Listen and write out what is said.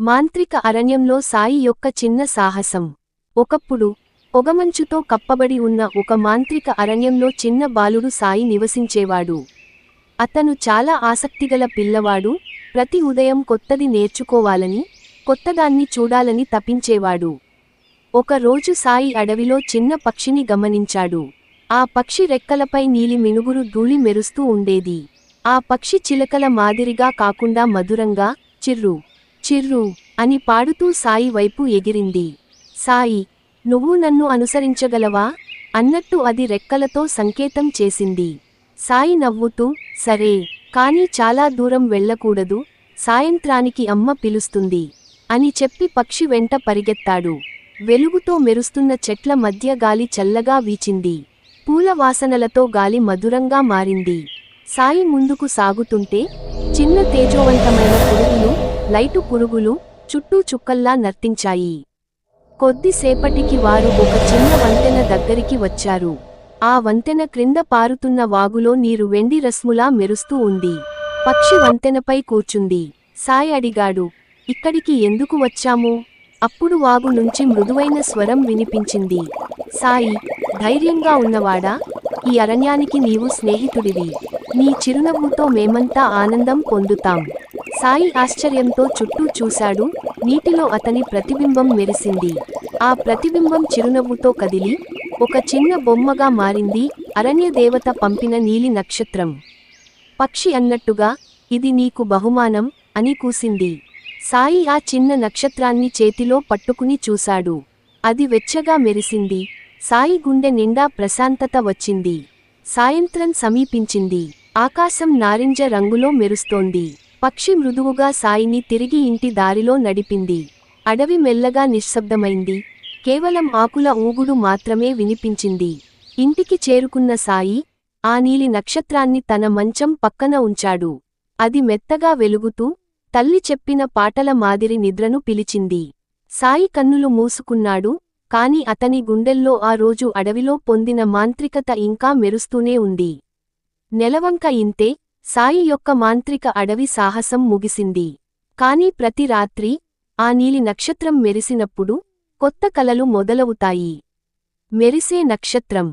మాంత్రిక అరణ్యంలో సాయి యొక్క చిన్న సాహసం. ఒకప్పుడు పొగమంచుతో కప్పబడి ఉన్న ఒక మాంత్రిక అరణ్యంలో చిన్న బాలుడు సాయి నివసించేవాడు. అతను చాలా ఆసక్తిగల పిల్లవాడు ప్రతి ఉదయం కొత్తది నేర్చుకోవాలని కొత్తదాన్ని చూడాలని తపించేవాడు. ఒకరోజు సాయి అడవిలో చిన్న పక్షిని గమనించాడు. ఆ పక్షి రెక్కలపై నీలి మినుగురు ధూళి మెరుస్తూ ఉండేది. ఆ పక్షి చిలకల మాదిరిగా కాకుండా మధురంగా చిర్రు చిర్రు అని పాడుతూ సాయి వైపు ఎగిరింది. సాయి నువ్వు నన్ను అనుసరించగలవా? అన్నట్టు అది రెక్కలతో సంకేతం చేసింది. సాయి నవ్వుతూ సరే కానీ చాలా దూరం వెళ్ళకూడదు సాయంత్రానికి అమ్మ పిలుస్తుంది అని చెప్పి పక్షి వెంట పరిగెత్తాడు. వెలుగుతో మెరుస్తున్న చెట్ల మధ్య గాలి చల్లగా వీచింది. పూల వాసనలతో గాలి మధురంగా మారింది. సాయి ముందుకు సాగుతుంటే చిన్న తేజోవంతమైన పురుగులు లైటు పురుగులు చుట్టూ చుక్కల్లా నర్తించాయి. కొద్దిసేపటికి వారు ఒక చిన్న వంతెన దగ్గరికి వచ్చారు. ఆ వంతెన క్రింద పారుతున్న వాగులో నీరు వెండి రస్ములా మెరుస్తూ ఉంది. పక్షి వంతెనపై కూర్చుంది. సాయి అడిగాడు ఇక్కడికి ఎందుకు వచ్చాము? అప్పుడు వాగు నుంచి మృదువైన స్వరం వినిపించింది. సాయి ధైర్యంగా ఉన్నవాడా? ఈ అరణ్యానికి నీవు స్నేహితుడివి. నీ చిరునవ్వుతో మేమంతా ఆనందం పొందుతాం. సాయి ఆశ్చర్యంతో చుట్టూ చూశాడు. నీటిలో అతని ప్రతిబింబం మెరిసింది. ఆ ప్రతిబింబం చిరునవ్వుతో కదిలి ఒక చిన్న బొమ్మగా మారింది. అరణ్యదేవత పంపిన నీలి నక్షత్రం. పక్షి అన్నట్టుగా ఇది నీకు బహుమానం అని కూసింది. సాయి ఆ చిన్న నక్షత్రాన్ని చేతిలో పట్టుకుని చూశాడు. అది వెచ్చగా మెరిసింది. సాయి గుండె నిండా ప్రశాంతత వచ్చింది. సాయంత్రం సమీపించింది. ఆకాశం నారింజ రంగులో మెరుస్తోంది. పక్షి మృదువుగా సాయిని తిరిగి ఇంటి దారిలో నడిపింది. అడవి మెల్లగా నిశ్శబ్దమైంది. కేవలం ఆకుల ఊగుడు మాత్రమే వినిపించింది. ఇంటికి చేరుకున్న సాయి ఆ నీలి నక్షత్రాన్ని తన మంచం పక్కన ఉంచాడు. అది మెత్తగా వెలుగుతూ తల్లి చెప్పిన పాటల మాదిరి నిద్రను పిలిచింది. సాయి కన్నులు మూసుకున్నాడు కాని అతని గుండెల్లో ఆ రోజు అడవిలో పొందిన మాంత్రికత ఇంకా మెరుస్తూనే ఉంది. నెలవంక ఇంతే సాయి యొక్క మాంత్రిక అడవి సాహసం ముగిసింది. కాని ప్రతి రాత్రి ఆ నీలి నక్షత్రం మెరిసినప్పుడు కొత్త కలలు మొదలవుతాయి. మెరిసే నక్షత్రం